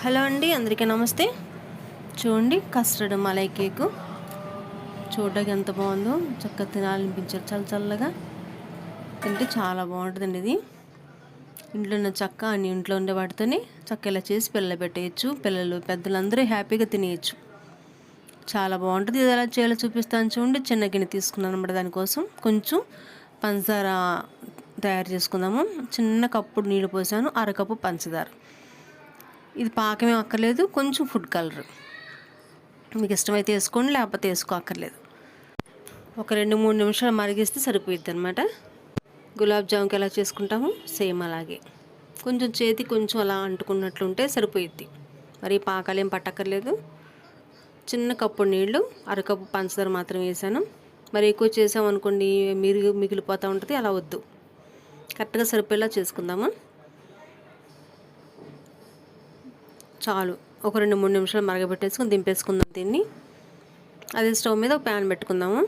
Hello అండి అందరికీ నమస్తే. చూడండి కస్టర్డ్ మలై కేకు చూడడానికి ఎంత బాగుందో చక్కగా తినాలనిపించారు చల్ల చల్లగా. తింటే చాలా బాగుంటుందండి ఇది. ఇంట్లో ఉన్న చక్క అన్ని ఇంట్లో ఉండే వాటితోనే చక్క ఇలా చేసి పిల్లలు పెట్టేయచ్చు పిల్లలు పెద్దలందరూ హ్యాపీగా తినేయచ్చు. చాలా బాగుంటుంది ఇది ఎలా చేయాలో చూపిస్తాను చూడండి. చిన్న గిన్నె తీసుకున్నాను అనమాట దానికోసం. కొంచెం పంచదార తయారు చేసుకుందాము. చిన్న కప్పుడు నీళ్ళు పోసాను అరకప్పు పంచదార. ఇది పాకమే అక్కర్లేదు కొంచెం ఫుడ్ కలర్ మీకు ఇష్టమైతే వేసుకోండి లేకపోతే వేసుకో అక్కర్లేదు. ఒక రెండు మూడు నిమిషాలు మరిగిస్తే సరిపోయిద్ది అనమాట గులాబ్ జాముకి ఎలా చేసుకుంటాము సేమ్ అలాగే. కొంచెం చేతి కొంచెం అలా అంటుకున్నట్లుంటే సరిపోయిద్ది. మరి పాకాలేం పట్టక్కర్లేదు. చిన్న కప్పు నీళ్ళు అరకప్పు పంచదార మాత్రం వేసాను. మరి ఎక్కువ చేసామనుకోండి మీరు మిగిలిపోతూ ఉంటుంది అలా వద్దు. కరెక్ట్గా సరిపోయేలా చేసుకుందాము? చాలు. ఒక రెండు మూడు నిమిషాలు మరగబెట్టేసుకుని దింపేసుకుందాం దీన్ని. అదే స్టవ్ మీద ఒక ప్యాన్ పెట్టుకుందాము.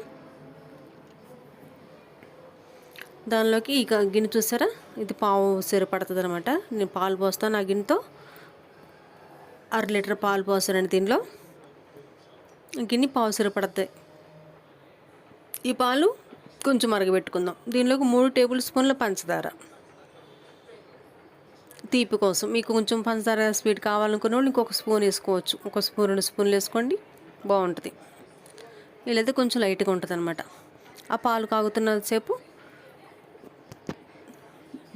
దానిలోకి ఇక గిన్నె చూసారా? ఇది పావు సేరు పడుతుంది అనమాట నేను పాలు పోస్తాను ఆ గిన్నెతో. అర లీటర్ పాలు పోస్తానండి దీనిలో. గిన్నె పావు సేరు పడుతుంది ఈ పాలు కొంచెం మరగబెట్టుకుందాం. దీనిలోకి మూడు టేబుల్ స్పూన్ల పంచదార. తీపి కోసం. మీకు కొంచెం పంచదార స్వీట్ కావాలనుకున్న వాళ్ళు ఇంకొక స్పూన్ వేసుకోవచ్చు. ఒక స్పూన్ రెండు స్పూన్లు వేసుకోండి. బాగుంటుంది. వీళ్ళైతే కొంచెం లైట్గా ఉంటుంది అనమాట ఆ పాలు కాగుతున్నంతసేపు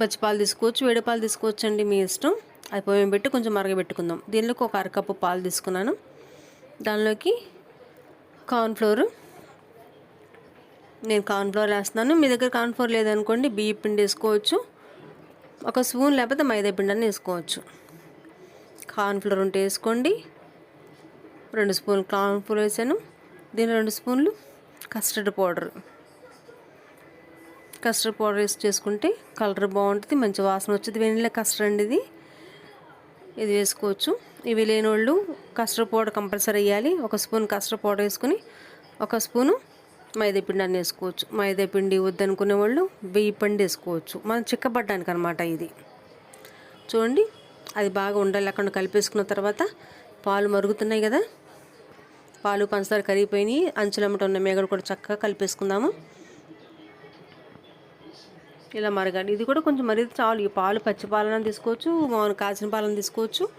పచ్చిపాలు తీసుకోవచ్చు. వేడి పాలు తీసుకోవచ్చు అండి మీ ఇష్టం. అది పోయి పెట్టి కొంచెం మరగబెట్టుకుందాం. దీనిలోకి ఒక అరకప్పు పాలు తీసుకున్నాను. దానిలోకి కార్న్ఫ్లోర్. నేను కార్న్ఫ్లోర్ వేస్తున్నాను. మీ దగ్గర కార్న్ఫ్లోర్ లేదనుకోండి బియ్య పిండి వేసుకోవచ్చు. ఒక స్పూన్ లేకపోతే మైదా పిండాన్ని వేసుకోవచ్చు. కార్న్ఫ్లోర్ ఉంటే వేసుకోండి. రెండు స్పూన్లు కార్న్ఫ్లోర్ వేసాను. దీని రెండు స్పూన్లు కస్టర్డ్ పౌడర్. కస్టర్డ్ పౌడర్ వేసి చేసుకుంటే కలర్ బాగుంటుంది మంచి వాసన వచ్చేది వెనిలా కస్టర్డ్ అండి ఇది. ఇది వేసుకోవచ్చు. ఇవి లేని వాళ్ళు కస్టర్డ్ పౌడర్ కంపల్సరీ వేయాలి. ఒక స్పూన్ కస్టర్డ్ పౌడర్ వేసుకుని ఒక స్పూను మైదాపిండి అని వేసుకోవచ్చు మైదాపిండి వద్దనుకునే వాళ్ళు వెయ్యి పిండి వేసుకోవచ్చు. మనం చిక్కబడ్డానికి అనమాట ఇది. చూడండి అది బాగా ఉండాలి. అక్కడ కలిపేసుకున్న తర్వాత పాలు మరుగుతున్నాయి కదా. పాలు పంచదార కరిగిపోయినాయి. అంచులమ్మట ఉన్న మేగడు కూడా చక్కగా కలిపేసుకుందాము. ఇలా మరగాలి. ఇది కూడా కొంచెం మరిగి చాలు. ఈ పాలు పచ్చి పాలన తీసుకోవచ్చు మామూలు కాచిన పాలన తీసుకోవచ్చు.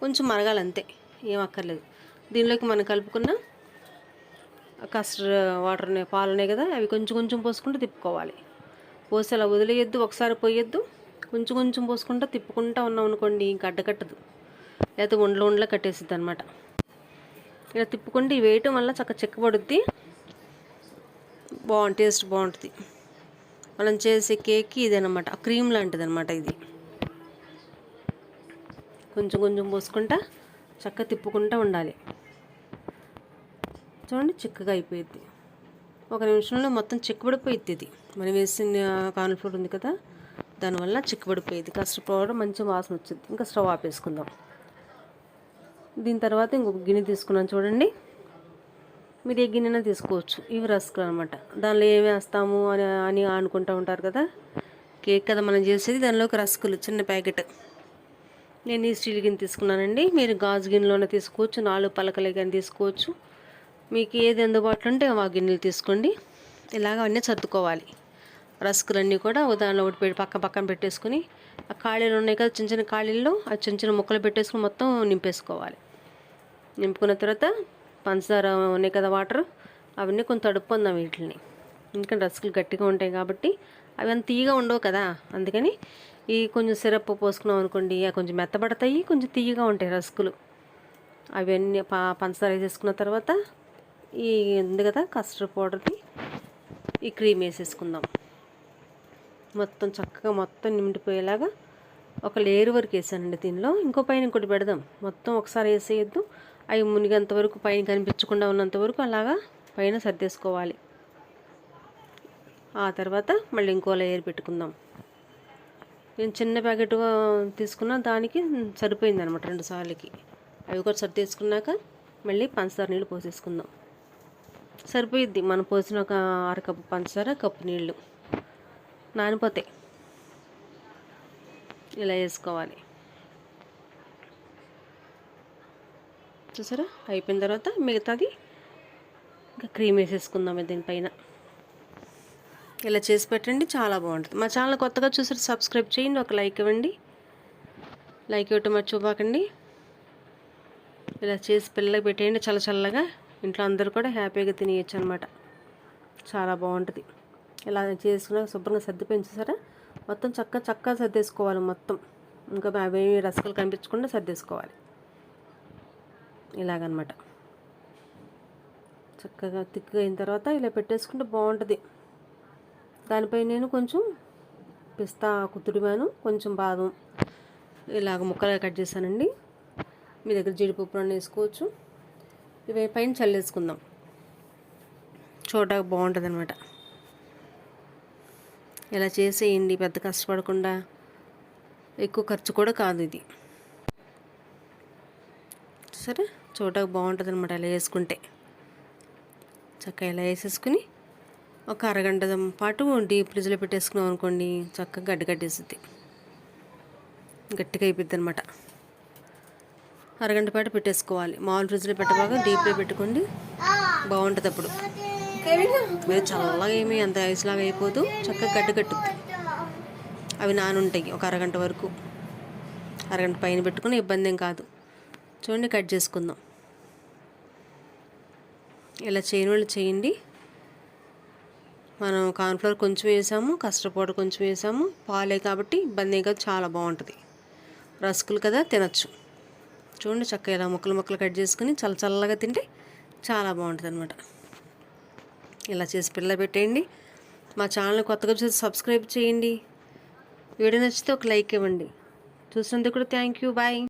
కొంచెం మరగాలి అంతే ఏం అక్కర్లేదు. దీనిలోకి మనం కలుపుకున్న కస్టర్ వాటర్ పాలనే కదా అవి కొంచెం కొంచెం పోసుకుంటూ తిప్పుకోవాలి. పోసి అలా వదిలేయద్దు ఒకసారి పోయొద్దు కొంచెం కొంచెం పోసుకుంటూ తిప్పుకుంటూ ఉన్నాం అనుకోండి గడ్డ కట్టదు. లేకపోతే ఉండలు ఉండలో కట్టేసిద్ది అనమాట ఇలా తిప్పుకుంటే వేయటం వల్ల చక్క చిక్కబడుద్ది బాగుంది టేస్ట్ బాగుంటుంది. మనం చేసే కేక్ ఇదనమాట క్రీమ్ లాంటిది అనమాట ఇది. కొంచెం కొంచెం పోసుకుంటా చక్క తిప్పుకుంటూ ఉండాలి. చూడండి చిక్కగా అయిపోయింది ఒక నిమిషంలో మొత్తం చిక్కబడిపోయింది ఇది. మనం వేసిన కార్న్ఫ్లోర్ ఉంది కదా దానివల్ల చిక్కబడిపోయింది కస్టర్డ్ పౌడర్ మంచి వాసన వచ్చింది. ఇంకా స్టవ్ ఆపేసుకుందాం దీని తర్వాత ఇంకొక గిన్నె తీసుకున్నాను చూడండి. మీరు ఏ గిన్నెనా తీసుకోవచ్చు. ఇవి రస్కులు అనమాట దానిలో ఏమి వేస్తాము అని అని అనుకుంటూ ఉంటారు కదా. కేక్ కదా మనం చేసేది. దానిలోకి రస్కులు చిన్న ప్యాకెట్. నేను ఈ స్టీల్ గిన్నె తీసుకున్నానండి. మీరు గాజు గిన్నెలోనే తీసుకోవచ్చు. నాలుగు పలకలే కానీ తీసుకోవచ్చు. మీకు ఏది అందుబాటులో ఉంటే ఆ గిన్నెలు తీసుకోండి. ఇలాగ అన్నీ సర్దుకోవాలి. రస్కులన్నీ కూడా ఉదాహరణ ఒకటి పెట్టి పక్క పక్కన పెట్టేసుకుని ఆ ఖాళీలు ఉన్నాయి కదా చిన్న చిన్న ఖాళీల్లో ఆ చిన్న చిన్న ముక్కలు పెట్టేసుకుని మొత్తం నింపేసుకోవాలి. నింపుకున్న తర్వాత పంచదార ఉన్నాయి కదా వాటర్ అవన్నీ కొంచెం తడుపుకుందాం వీటిని ఎందుకంటే రస్కులు గట్టిగా ఉంటాయి కాబట్టి అవి అంత తీయగా ఉండవు కదా. అందుకని ఈ కొంచెం సిరప్ పోసుకున్నాం అనుకోండి కొంచెం మెత్తబడతాయి కొంచెం తీయగా ఉంటాయి రస్కులు. అవన్నీ పంచదార వేసేసుకున్న తర్వాత ఈ ఉంది కదా కస్టర్డ్ పౌడర్కి ఈ క్రీమ్ వేసేసుకుందాం. మొత్తం చక్కగా మొత్తం నిండిపోయేలాగా ఒక లేయర్ వరకు వేసానండి దీనిలో. ఇంకో పైన ఇంకోటి పెడదాం. మొత్తం ఒకసారి వేసేయద్దు. అవి మునిగేంత వరకు పైన కనిపించకుండా ఉన్నంత వరకు అలాగా పైన సర్దేసుకోవాలి. ఆ తర్వాత మళ్ళీ ఇంకో లేయర్ పెట్టుకుందాం. నేను చిన్న ప్యాకెట్ తీసుకున్న దానికి సరిపోయింది అనమాట రెండు సార్లకి. అవి కూడా సర్దేసుకున్నాక మళ్ళీ పంచదార నీళ్ళు పోసేసుకుందాం. సరిపోయిద్ది. మనం పోసిన ఒక అరకప్పు పంచదార కప్పు నీళ్ళు నానిపోతాయి ఇలా వేసుకోవాలి. చూసారా? అయిపోయిన తర్వాత మిగతాది ఇంకా క్రీమ్ వేసేసుకుందాం దీనిపైన. ఇలా చేసి పెట్టండి చాలా బాగుంటుంది. మా ఛానల్ కొత్తగా చూసారు సబ్స్క్రైబ్ చేయండి ఒక లైక్ ఇవ్వండి. లైక్ ఇవ్వటం మర్చిపోకండి. ఇలా చేసి పిల్లలకి పెట్టేయండి చల్ల చల్లగా. ఇంట్లో అందరూ కూడా హ్యాపీగా తినేయచ్చు అనమాట చాలా బాగుంటుంది. ఇలా చేసుకున్నాక శుభ్రంగా సర్ది పెంచేసారా? మొత్తం చక్క చక్కగా సర్దేసుకోవాలి మొత్తం. ఇంకా అవేమి రసకలు కనిపించకుండా సర్దేసుకోవాలి. ఇలాగనమాట. చక్కగా తిక్కుగా అయిన తర్వాత ఇలా పెట్టేసుకుంటే బాగుంటుంది. దానిపై నేను కొంచెం పిస్తా కుతుడివాను కొంచెం బాదం ఇలాగ ముక్కలుగా కట్ చేశానండి. మీ దగ్గర జీడిపప్పు అన్న వేసుకోవచ్చు. ఇవి పైన చల్లేసుకుందాం. చూడడానికి బాగుంటుంది అనమాట ఇలా చేసేయండి పెద్ద కష్టపడకుండా. ఎక్కువ ఖర్చు కూడా కాదు ఇది. సరే చూడడానికి బాగుంటుంది అనమాట ఇలా వేసుకుంటే. చక్కగా ఇలా వేసేసుకుని ఒక అరగంట పాటు డీప్ ఫ్రిడ్జ్లో పెట్టేసుకున్నాం అనుకోండి చక్కగా గడ్డి కట్టేస్తుంది గట్టిగా అయిపోద్ది అనమాట అరగంట పాటు పెట్టేసుకోవాలి. మామూలు ఫ్రిడ్జ్లో పెట్టబాగా డీప్లో పెట్టుకోండి. బాగుంటుంది అప్పుడు. మీరు చల్లగా ఏమి అంత ఐస్ లాగా అయిపోదు. చక్కగా గడ్డ కట్టుద్ది అవి నానుంటాయి ఒక అరగంట వరకు. అరగంట పైన పెట్టుకుని ఇబ్బంది ఏం కాదు. చూడండి కట్ చేసుకుందాం. ఇలా చేయని వాళ్ళు చేయండి. మనం కార్న్ఫ్లవర్ కొంచెం వేసాము కస్టర్డ్ పౌడర్ కొంచెం వేసాము. పాలే కాబట్టి ఇబ్బంది కాదు చాలా బాగుంటుంది. రస్కులు కదా తినచ్చు. చూడండి చక్కగా ఇలా ముక్కలు ముక్కలు కట్ చేసుకుని చాలా చల్లగా తింటే చాలా బాగుంటుంది అనమాట ఇలా చేసి పిల్ల పెట్టేయండి. మా ఛానల్ కొత్తగా చూసి సబ్స్క్రైబ్ చేయండి. వీడియో నచ్చితే ఒక లైక్ ఇవ్వండి. చూసినందుకు కూడా థ్యాంక్ యూ. బాయ్.